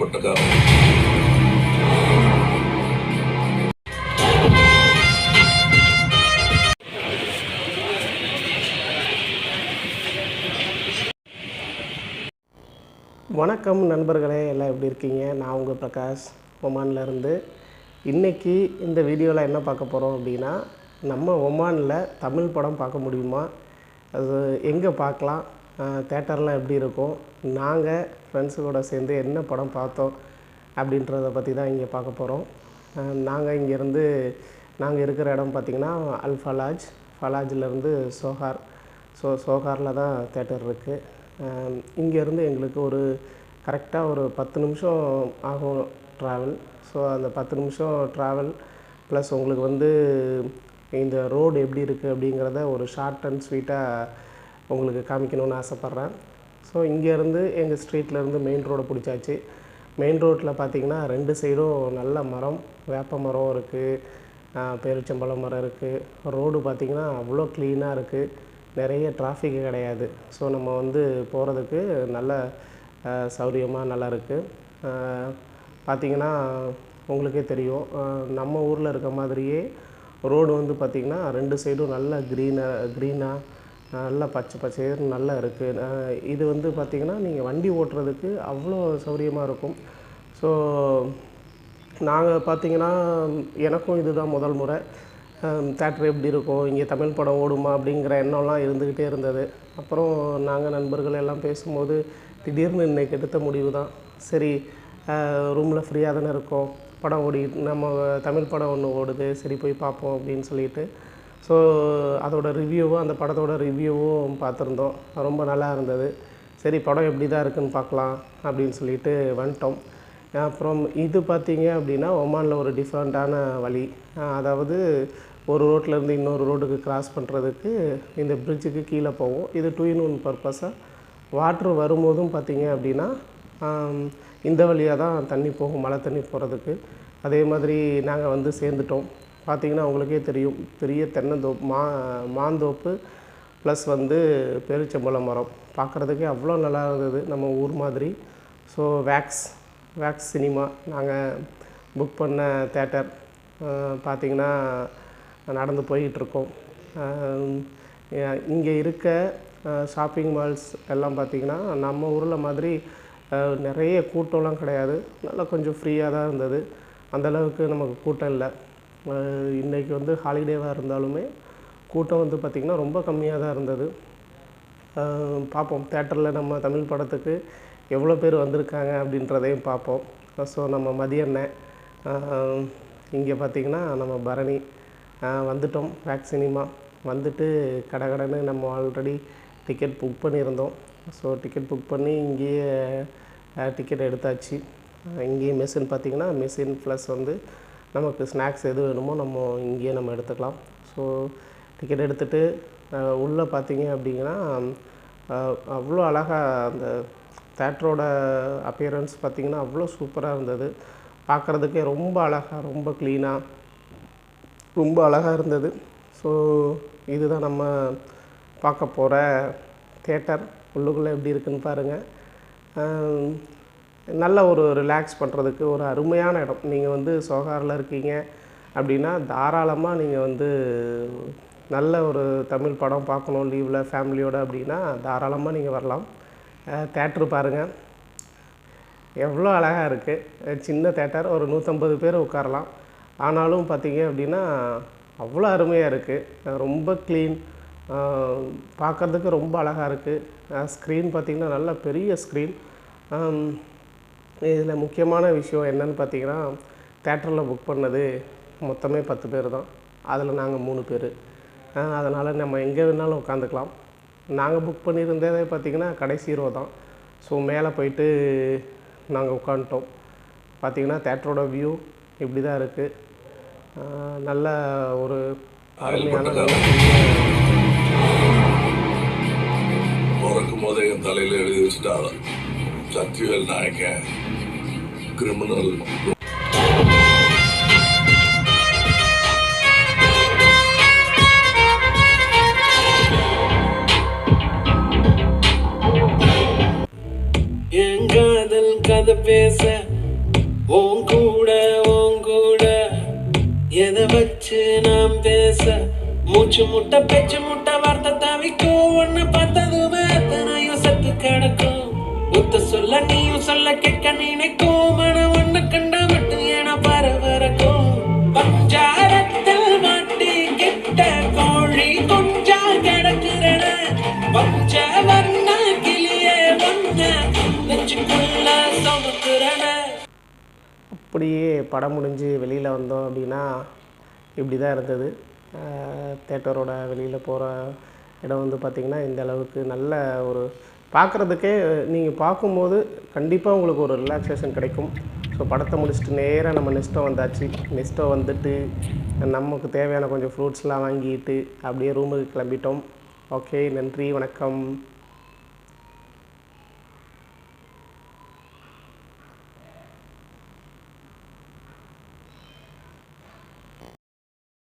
கேள்விப்பட்டக்காரன் வணக்கம் நண்பர்களே எல்லாம் எப்படி இருக்கீங்க? நான் உங்கள் பிரகாஷ் ஒமான்லேருந்து இன்றைக்கி இந்த வீடியோவில் என்ன பார்க்க போகிறோம் அப்படின்னா நம்ம ஒமானில் தமிழ் படம் பார்க்க முடியுமா? அது எங்கே பார்க்கலாம்? தேட்டர்லாம் எப்படி இருக்கும்? நாங்கள் ஃப்ரெண்ட்ஸு கூட சேர்ந்து என்ன படம் பார்த்தோம்? அப்படின்றத பற்றி தான் இங்கே பார்க்க போகிறோம் நாங்கள் இங்கேருந்து நாங்கள் இருக்கிற இடம் பார்த்திங்கன்னா அல் ஃபலாஜ். ஃபலாஜிலேருந்து சோஹார். ஸோ சோஹாரில் தான் தேட்டர் இருக்குது இங்கேருந்து எங்களுக்கு ஒரு கரெக்டாக ஒரு பத்து நிமிஷம் ஆகும் ட்ராவல் ஸோ அந்த பத்து நிமிஷம் ட்ராவல் ப்ளஸ் உங்களுக்கு வந்து இந்த ரோடு எப்படி இருக்குது அப்படிங்கிறத ஒரு ஷார்ட் அண்ட் ஸ்வீட்டாக உங்களுக்கு காமிக்கணும்னு ஆசைப்பட்றேன். ஸோ இங்கேருந்து எங்கள் ஸ்ட்ரீட்லேருந்து மெயின் ரோடை பிடிச்சாச்சு. மெயின் ரோட்டில் பார்த்திங்கன்னா ரெண்டு சைடும் நல்ல மரம் வேப்ப மரம் இருக்குது பேரிச்சம்பழம் மரம் இருக்குது ரோடு பார்த்திங்கன்னா அவ்வளோ க்ளீனாக இருக்குது நிறைய டிராஃபிக் கிடையாது. ஸோ நம்ம வந்து போகிறதுக்கு நல்ல சௌரியமாக நல்லா இருக்குது பார்த்திங்கன்னா உங்களுக்கே தெரியும். நம்ம ஊரில் இருக்க மாதிரியே ரோடு வந்து பார்த்திங்கன்னா ரெண்டு சைடும் நல்ல க்ரீனாக க்ரீனாக நல்லா பச்சை பச்சையர்னு நல்லா இருக்குது இது வந்து பார்த்திங்கன்னா நீங்கள் வண்டி ஓட்டுறதுக்கு அவ்வளோ சௌரியமாக இருக்கும். ஸோ நாங்கள் பார்த்தீங்கன்னா எனக்கும் இதுதான் முதல் முறை. தேட்டர் எப்படி இருக்கும் இங்கே தமிழ் படம் ஓடுமா அப்படிங்கிற எண்ணம்லாம் இருந்துக்கிட்டே இருந்தது. அப்புறம் நாங்கள் நண்பர்கள் எல்லாம் பேசும்போது திடீர்னு இன்னைக்கு எடுத்த முடிவு தான் சரி ரூமில் ஃப்ரீயாக தானே இருக்கோம். படம் ஓடி நம்ம தமிழ் படம் ஒன்று ஓடுது சரி போய் பார்ப்போம் அப்படின்னு சொல்லிட்டு ஸோ அதோட ரிவ்யூவும் அந்த படத்தோட ரிவ்யூவும் பார்த்துருந்தோம். ரொம்ப நல்லா இருந்தது. சரி படம் எப்படி தான் இருக்குன்னு பார்க்கலாம் அப்படின்னு சொல்லிட்டு வந்துட்டோம். அப்புறம் இது பார்த்தீங்க அப்படின்னா ஒமானில் ஒரு டிஃப்ரெண்ட்டான வழி. அதாவது ஒரு ரோட்லேருந்து இன்னொரு ரோடுக்கு கிராஸ் பண்ணுறதுக்கு இந்த பிரிட்ஜுக்கு கீழே போவோம். இது டூ இன் ஒன் பர்பஸாக வாட்ரு வரும்போதும் பார்த்தீங்க அப்படின்னா இந்த வழியாக தான் தண்ணி போகும் மழை தண்ணி போகிறதுக்கு அதே மாதிரி நாங்கள் வந்து சேர்ந்துட்டோம். பார்த்திங்கன்னா உங்களுக்கே தெரியும். பெரிய தென்னந்தோப்பு மா மாந்தோப்பு ப்ளஸ் வந்து பேரிச்சம்பழ மரம். பார்க்குறதுக்கே அவ்வளோ நல்லா இருந்தது. நம்ம ஊர் மாதிரி. ஸோ வேக்ஸ் வேக்ஸ் சினிமா நாங்கள் புக் பண்ண தேட்டர் பார்த்திங்கன்னா நடந்து போய்கிட்டுருக்கோம் இங்கே இருக்க ஷாப்பிங் மால்ஸ் எல்லாம் பார்த்திங்கன்னா நம்ம ஊரில் மாதிரி நிறைய கூட்டம்லாம் கிடையாது. நல்லா கொஞ்சம் ஃப்ரீயாக தான் இருந்தது. அந்தளவுக்கு நமக்கு கூட்டம் இல்லை. இன்றைக்கி இன்னைக்கு வந்து ஹாலிடேவாக இருந்தாலுமே கூட்டம் வந்து பார்த்திங்கன்னா ரொம்ப கம்மியாக தான் இருந்தது. பார்ப்போம் தேட்டரில் நம்ம தமிழ் படத்துக்கு எவ்வளோ பேர் வந்திருக்காங்க அப்படின்றதையும் பார்ப்போம் ஸோ நம்ம மதியண்ணன் இங்கே பார்த்திங்கன்னா நம்ம பரணி வந்துட்டோம். வேக் சினிமா வந்துட்டு கடகடன்னு நம்ம ஆல்ரெடி டிக்கெட் புக் பண்ணியிருந்தோம். ஸோ டிக்கெட் புக் பண்ணி இங்கேயே டிக்கெட் எடுத்தாச்சு. இங்கேயே மெஷின் பார்த்திங்கன்னா மெஷின் ப்ளஸ் வந்து நமக்கு ஸ்நாக்ஸ் எது வேணுமோ நம்ம இங்கேயே நம்ம எடுத்துக்கலாம். ஸோ டிக்கெட் எடுத்துகிட்டு உள்ளே பார்த்தீங்க அப்படிங்கன்னா அவ்வளோ அழகாக அந்த தேட்டரோட அப்பியரன்ஸ் பார்த்திங்கன்னா அவ்வளோ சூப்பராக இருந்தது. பார்க்குறதுக்கே ரொம்ப அழகாக ரொம்ப க்ளீனாக ரொம்ப அழகாக இருந்தது. ஸோ இதுதான் நம்ம பார்க்க போகிற தேட்டர் உள்ளுக்குள்ளே எப்படி இருக்குன்னு பாருங்கள் நல்ல ஒரு ரிலாக்ஸ் பண்ணுறதுக்கு ஒரு அருமையான இடம். நீங்கள் வந்து சோகாரில் இருக்கீங்க அப்படின்னா தாராளமாக நீங்கள் வந்து நல்ல ஒரு தமிழ் படம் பார்க்கணும் லீவில் ஃபேமிலியோடு அப்படின்னா தாராளமாக நீங்கள் வரலாம். தேட்ரு பாருங்கள் எவ்வளோ அழகாக இருக்குது சின்ன தேட்டர் ஒரு நூற்றம்பது பேர் உட்காரலாம். ஆனாலும் பார்த்தீங்க அப்படின்னா அவ்வளோ அருமையாக இருக்குது ரொம்ப க்ளீன் பார்க்குறதுக்கு ரொம்ப அழகாக இருக்குது ஸ்க்ரீன் பார்த்திங்கன்னா நல்ல பெரிய ஸ்க்ரீன் இதில் முக்கியமான விஷயம் என்னன்னு பார்த்தீங்கன்னா தேட்டரில் புக் பண்ணது மொத்தமே பத்து பேர் தான். அதில் நாங்கள் மூணு பேர். அதனால் நம்ம எங்கே வேணாலும் உட்காந்துக்கலாம். நாங்கள் புக் பண்ணியிருந்ததே பார்த்திங்கன்னா கடைசி ரோ தான். ஸோ மேலே போயிட்டு நாங்கள் உட்காந்துட்டோம். பார்த்திங்கன்னா தேட்டரோட வியூ இப்படி தான் இருக்குது நல்ல ஒரு அருமையான பிறக்கும் போதே என் தலையில எழுதி வச்சுட்டாங்க சத்யவேல் நாயக்கன் கிரிமினல் என் காதல் கதை பேச உன் கூட உன் கூட. எதை வச்சு நாம் பேச? மூச்சு முட்டை பெச்சு முட்டை வார்த்தை தவிக்கும். ஒன்னு பார்த்ததுமே அத்தனையும் சத்து கிடக்கும். எடுத்து சொல்ல நீயும் சொல்ல கேட்க நினைக்கும். மனம் ஒண்ணு கண்டா மட்டும் என பரவரக்கும் பஞ்சாரத்தில் மாட்டி கிட்ட கோழி கொஞ்சா கிடக்குறன. பஞ்ச வண்ண கிளியே ஒன்ன நெஞ்சுக்குள்ள சுமக்குறன அப்படியே படம் முடிஞ்சு வெளியில் வந்தோம் அப்படின்னா இப்படி தான் இருந்தது தேட்டரோட வெளியில் போகிற இடம் வந்து பார்த்திங்கன்னா இந்த அளவுக்கு நல்ல ஒரு பார்க்குறதுக்கே நீங்கள் பார்க்கும்போது கண்டிப்பாக உங்களுக்கு ஒரு ரிலாக்ஸேஷன் கிடைக்கும். ஸோ படத்தை முடிச்சுட்டு நேராக நம்ம நெஸ்ட்டோ வந்தாச்சு. நெஸ்ட்டோ வந்துட்டு நமக்கு தேவையான கொஞ்சம் ஃப்ரூட்ஸ்லாம் வாங்கிட்டு அப்படியே ரூமுக்கு கிளம்பிட்டோம். ஓகே நன்றி வணக்கம்.